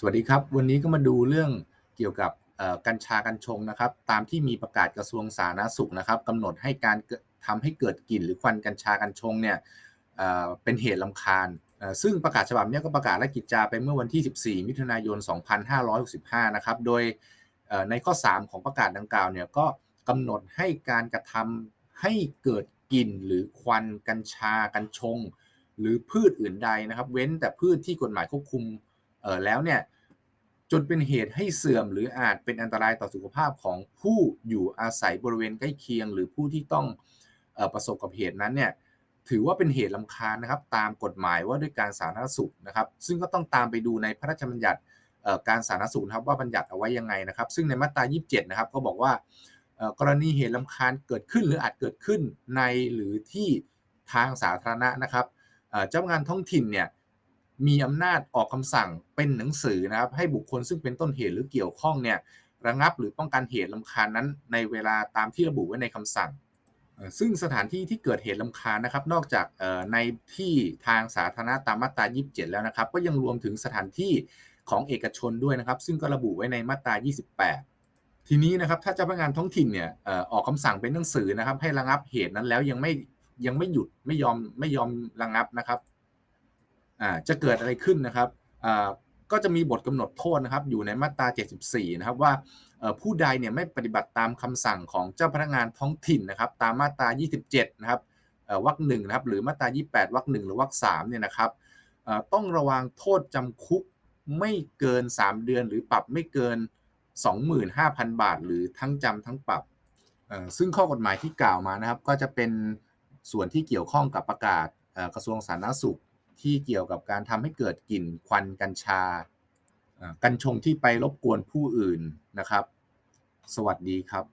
สวัสดีครับ วันนี้ก็มาดูเรื่องเกี่ยวกับกัญชากัญชงนะครับ ตามที่มีประกาศกระทรวงสาธารณสุขนะครับกำหนดให้การเกิดทำให้เกิดกลิ่นหรือควันกัญชากัญชงเนี่ยเป็นเหตุลำคาญ ซึ่งประกาศฉบับนี้ก็ประกาศและกิจจาไปเมื่อวันที่ 14 มิถุนายน 2565 นะครับ โดยในข้อ 3 ของประกาศดังกล่าวเนี่ยก็กำหนดให้การกระทำให้เกิดกลิ่นหรือควันกัญชากัญชง หรือพืชอื่นใดนะครับ เว้นแต่พืชที่กฎหมายควบคุม แล้วเนี่ยจนเป็นเหตุให้เสื่อมหรืออาจเป็นอันตรายต่อสุขภาพของผู้อยู่อาศัยบริเวณใกล้เคียง หรือผู้ที่ต้องออประสบกับเหตุนั้นเนี่ยถือว่าเป็นเหตุลำคาญนะครับ ตามกฎหมายว่าด้วยการสาธารณสุขนะครับ ซึ่งก็ต้องตามไปดูในพระราชบัญญัติการสาธารณสุขครับว่าบัญญัติเอาไว้ยังไงนะครับ ซึ่งในมาตรา 27 นะครับก็บอกว่ากรณีเหตุลำคาญเกิดขึ้น หรืออาจเกิดขึ้นในหรือที่ทางสาธารณะนะครับเจ้าพนักงานท้องถิ่นเนี่ย มีอำนาจออกคำสั่งเป็นหนังสือนะครับ ให้บุคคลซึ่งเป็นต้นเหตุหรือเกี่ยวข้องเนี่ยระงับหรือป้องกันเหตุลำคาญนั้น ในเวลาตามที่ระบุไว้ในคำสั่ง ซึ่งสถานที่ที่เกิดเหตุลำคาญนะครับ นอกจากในที่ทางสาธารณะตามมาตรา 27 แล้วนะครับ ก็ยังรวมถึงสถานที่ของเอกชนด้วยนะครับ ซึ่งก็ระบุไว้ในมาตรา 28ทีนี้นะครับถ้าเจ้าพนักงานท้องถิ่นเนี่ยออกคำสั่งเป็นหนังสือนะครับ ให้ระงับเหตุนั้นแล้วยังไม่ยังไม่หยุดไม่ยอมไม่ยอมระงับนะครับ จะเกิดอะไรขึ้นนะครับก็จะมีบทกำหนดโทษนะครับอยู่ในมาตรา 74 นะครับว่าผู้ใดเนี่ยไม่ปฏิบัติตามคำสั่งของเจ้าพนักงานท้องถิ่นนะครับ ตามมาตรา 27 นะครับวรรคหนึ่งนะครับหรือมาตรา 28 วรรคหนึ่งหรือวรรคสามเนี่ยนะครับต้องระวังโทษจำคุกไม่เกิน 3 เดือน หรือปรับไม่เกิน 25,000 บาท หรือทั้งจำทั้งปรับ ซึ่งข้อกฎหมายที่กล่าวมานะครับ ก็จะเป็นส่วนที่เกี่ยวข้องกับประกาศกระทรวงสาธารณสุข ที่เกี่ยวกับการทำให้เกิดกลิ่นควันกัญชาอ่ากัญชงที่ไปรบกวนผู้อื่นนะครับ สวัสดีครับ